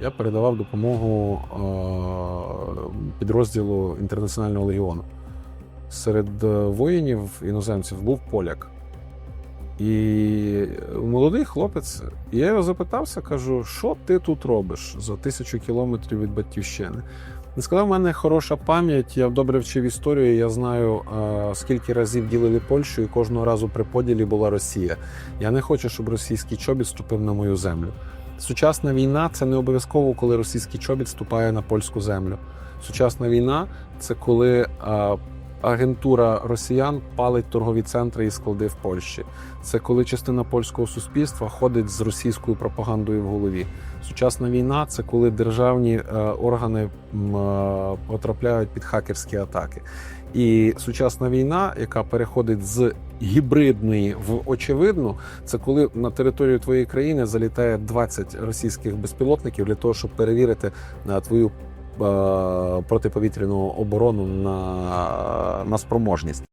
я передавав допомогу е, підрозділу Інтернаціонального легіону. Серед е, воїнів іноземців був поляк. І молодий хлопець, я його запитався, кажу, що ти тут робиш за тисячу кілометрів від батьківщини? Він сказав, у мене хороша пам'ять, я добре вчив історію, я знаю, е, скільки разів ділили Польщу, і кожного разу при поділі була Росія. Я не хочу, щоб російський чобіт ступив на мою землю. Сучасна війна це не обов'язково, коли російський чобіт ступає на польську землю. Сучасна війна це коли е, агентура росіян палить торгові центри і склади в Польщі. Це коли частина польського суспільства ходить з російською пропагандою в голові. Сучасна війна це коли державні е, органи м, е, потрапляють під хакерські атаки. І сучасна війна, яка переходить з гібридної в очевидну, це коли на територію твоєї країни залітає 20 російських безпілотників для того, щоб перевірити на твою е, протиповітряну оборону на, на спроможність.